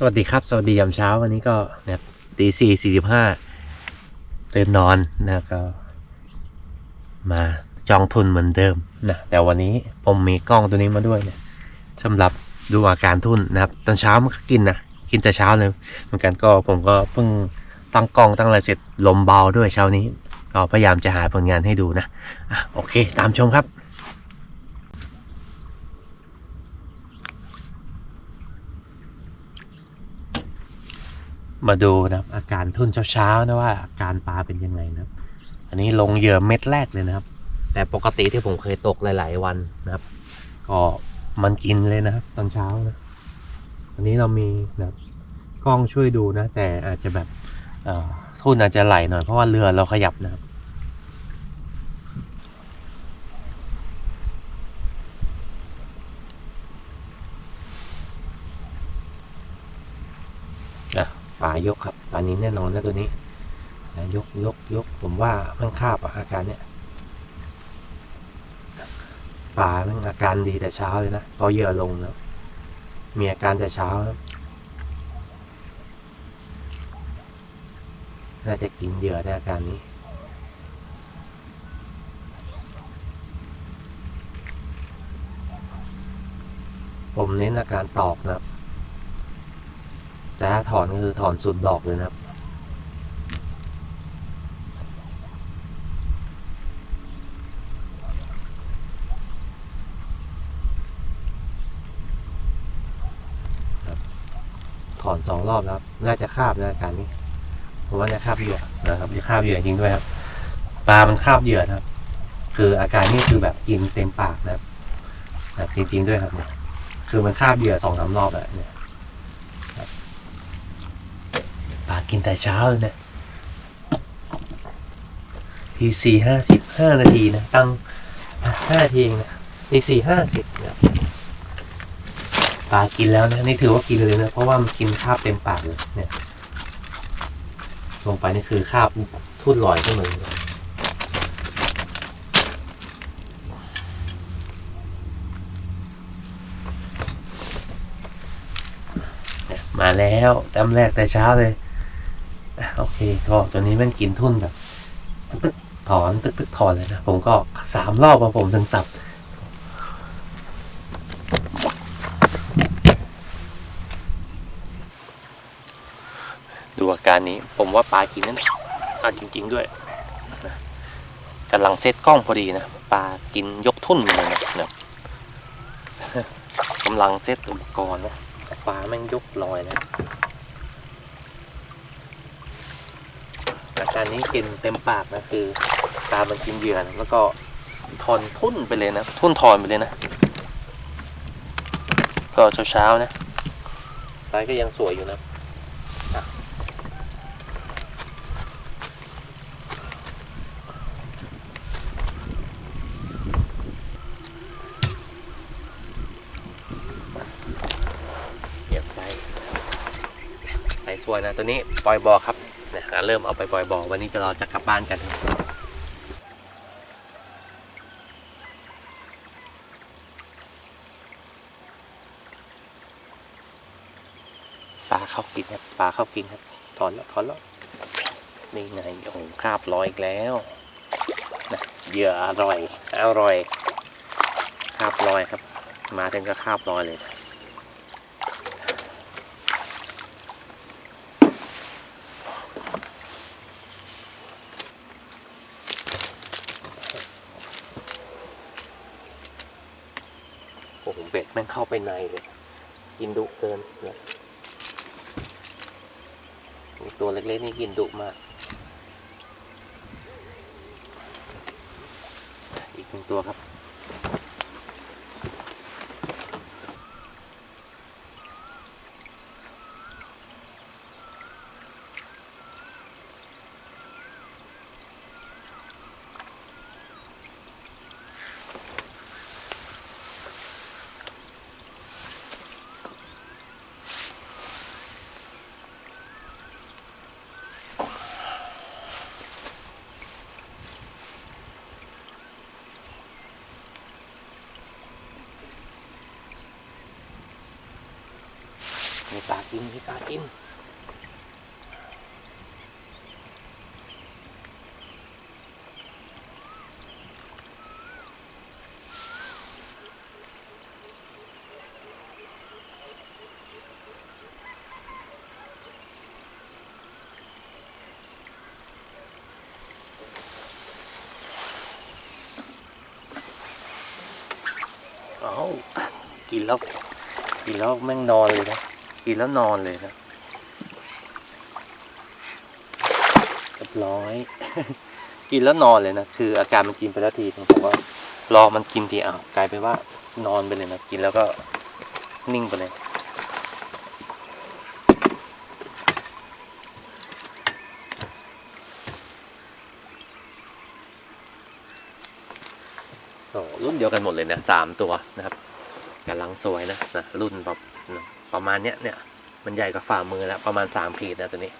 สวัสดีครับ สวัสดียามเช้าวันนี้ก็นะครับตีสี่สี่สิบห้าตื่นนอนนะก็ มาจองทุนเหมือนเดิมนะแต่วันนี้ผมมีกล้องตัวนี้มาด้วยเนี่ยสำหรับดูอาการทุนนะครับ ตอนเช้ามันก็กินนะกินแต่เช้าเลยเหมือนกันก็ผมก็เพิ่งตั้งกล้องตั้งอะไรเสร็จลมเบาด้วยเช้านี้ ก็พยายามจะหาผลงานให้ดูนะอะโอเค ตามชมครับ มาดูนะครับอาการทุ่นเช้าๆนะว่าอาการปลาเป็นยังไงนะอันนี้ลงเหยื่อเม็ดแรกเลยนะครับ แต่ปกติที่ผมเคยตกหลาย ๆ วันนะครับ ก็มันกินเลยนะครับตอนเช้านะอันนี้เรามีนะครับกล้องช่วยดูนะ แต่อาจจะแบบเอ่อทุ่นอาจจะไหลหน่อยเพราะว่าเรือเราขยับนะครับ อะปลายกครับปลานี้แน่นอนนะตัวนี้นะยกยกยกผมว่ามันคาบอาการเนี้ยปลามันอาการดีแต่เช้าเลยนะพอเหยื่อลงแล้วมีอาการแต่เช้าครับน่าจะกินเหยื่อในอาการนี้ผมเน้นอาการตอกนะครับ แต่ถ้าถอนก็คือถอนสุดดอกเลยนะครับ ถอนสองรอบแล้วครับ น่าจะคาบนะอาการนี้ผมว่าจะคาบเหยื่อนะครับจะคาบเหยื่อจริงด้วยครับ ปลามันคาบเหยื่อนะครับ คืออาการนี้คือแบบกินเต็มปากนะครับนะครับจริง ๆด้วยครับ คือมันคาบเหยื่อสองสามรอบแล้วเนี่ย ปลา กินแต่เช้าเลยนะทีสี่ห้าสิบห้านาทีนะ ตั้งห้านาทีเองนะทีสี่ห้าสิบนะปลากินแล้วนะนี่ถือว่ากินเลยนะ เพราะว่ามันกินคาบเต็มปากเลยเนี่ย ลงไปนี่คือคาบทุ่นลอยขึ้นมาเลยมาแล้วแต้มแรกแต่เช้าเลย โอเค ก็ตัวนี้มันกินทุ่นแบบตึกตึกถอนตึกตึกถอนเลยนะ ผมก็สามรอบอะผมถึงสับ ดูอาการนี้ผมว่าปลากินนั่นเอาจริง ๆ ด้วยนะกำลังเซตกล้องพอดีนะปลากินยกทุ่นเลยนะนะกำลังเซตอุปกรณ์นะปลาแม่งยกลอยแล้ อาการนี้กินเต็มปากนะคือตามันกินเหยื่อนะแล้วก็ทอนทุ่นไปเลยนะ ทุ่นทอนไปเลยนะ ก็เช้าๆนะไซส์ก็ยังสวยอยู่นะอะเหยียบไซส์ไซส์สวยนะ ตัวนี้ปล่อยบอครับ นะเริ่มเอาไปปล่อยบ่อวันนี้จะเราจะกลับบ้านกันปลาเข้ากินครับปลาเข้ากินครับถอนแล้วถอนแล้วนี่ไงโอ้โหคราบร้อยอีกแล้วนะเหยื่ออร่อยอร่อยคราบลอยครับ มาถึงก็คราบลอยเลยโห เบ็ดแม่งเข้าไปในเลย กินดุเกินเนี่ยตัวเล็กๆนี่กินดุมาก อีกหนึ่งตัวครับ มีปลากินมีปลากินเอากินแล้วกินแล้วแม่งนอนเลยนะ กินแล้วนอนเลยนะเรียบร้อย กินแล้วนอนเลยนะ คืออาการมันกินไปแล้วทีนึงผมว่ารอมันกินทีอ้าวกลายเป็นว่านอนไปเลยนะกินแล้วก็นิ่งไปเลยโอ้รุ่นเดียวกันหมดเลยนะสามตัวนะครับกำลังสวยนะนะรุ่นแบบ ประมาณเนี้ยเนี่ย มันใหญ่กว่าฝ่ามือแล้วประมาณสามขีดนะตัวนี้